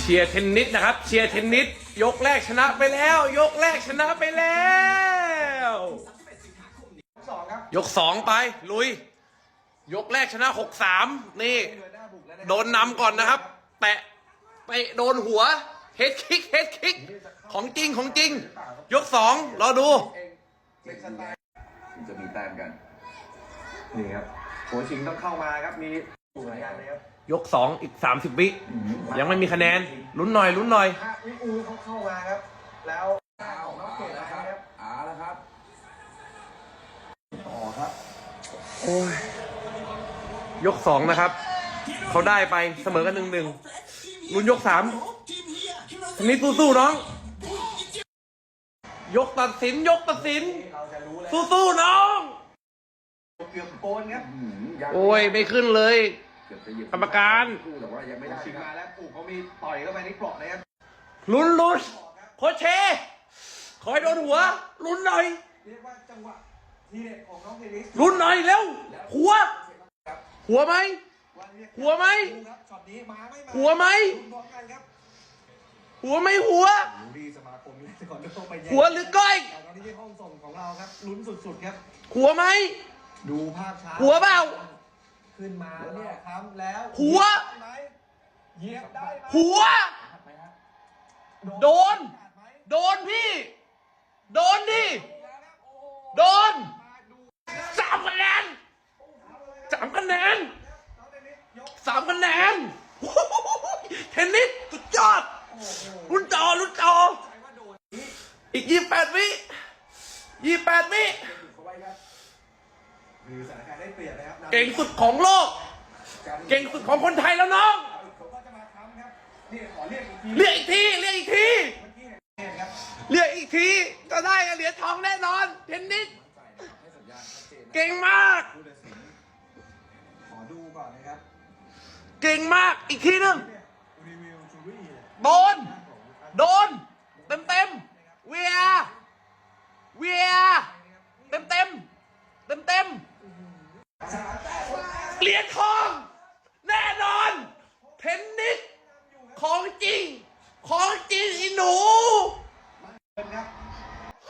เชียร์เทนนิสนะครับ เชียร์เทนนิสยกแรกชนะไปแล้ว ยกแรกชนะไปแล้ว สองครับยกสองไป ลุย ยกแรกชนะหกสามนี่ เดินหน้าบุกแล้วะโดนนำก่อนนะครับ แตะไปโดนหัวเฮดคิกเฮดคิกของจริงของจริง ยกสองรอดู เป็นสไตล์จะมีแต้มกัน นี่ครับโคชิงต้องเข้ามาครับมี ดูเหมือนกันเลยครับยกสองอีกสามสิบวิ ยังไม่มีคะแนน ลุ้นหน่อยลุ้นหน่อยฮะวิอูเขาเข้ามาครับ แล้วของน้องเกดนะครับเอาละครับต่อครับโอ้ยยกสองนะครับ เขาได้ไปเสมอกันหนึ่งหนึ่งลุ้นยกสามทีนี้สู้ๆน้อง ยกตัดสินยกตัดสินเราจะรู้แล้วสู้ๆน้องเกือบโกนครับโอ้ยไม่ขึ้นเลยเกือบจะหยิบกรรมการ แต่ว่ายังไม่โคได้ชชิงครัมาบแล้วปู่เขามีต่อยเข้าไปที่เกราะนะครับลุ้นลุ้นโคชเช ขอให้โดนหัว ลุ้นหน่อย เรียกว่าจังหวะทีเด็ดของน้องเทนนิสลุ้นหน่อยเร็ว หัว หัวไหมวันเรียกหัวไหม ดูครับช็อตนี้มาไม่มาหัวไหม ลุ้นพร้อมกันครับหัวไม่หัว ดูดีสมาคมเทควันโดไปแย่งหัวหรือก้อย แต่ตอนนี้ที่ห้องส่งของเราครับลุ้นสุดๆครับ หัวไหม ดูภาพช้าหัวเปล่า ขึ้นมาเนี่ยครับแล้วหัวได้ไหมเหยียบได้ไหมหัวไปฮะโดนขาดไหมโดนพี่ โดนดิโดนมาดูสามคะแนนสามคะแนนน้องเทนนิสยกสามคะแนนโอ้โหเทนนิสสุดยอดรุ่นจอรุ่นจอใจว่าโดนอีกยี่แปดวิยี่แปดวิเขาไว้ ครับมีสถานการณ์ได้เปรียบนะครับเก่งสุดของโลก เก่งสุดของคนไทยแล้วน้อง ผมก็จะมาทำครับนี่ขอเรียกอีกทีเรียกอีกที เรียกอีกที เมื่อกี้เห็นครับเรียกอีกทีก็ได้เหรียญทองแน่นอน เทนนิสให้สัญญาณชัดเจนนะเก่งมาก ผู้ตัดสินขอดูก่อนนะครับเก่งมาก อีกทีหนึง เนี่ยรีวิวจูรี่เนี่ยโดน โดน เต็มเต็มเวียเวียเต็มเต็มเต็มเต็ม เหรียญทอง แน่นอน เทนนิสของจริง ของจริงอีหนูเป็นครับ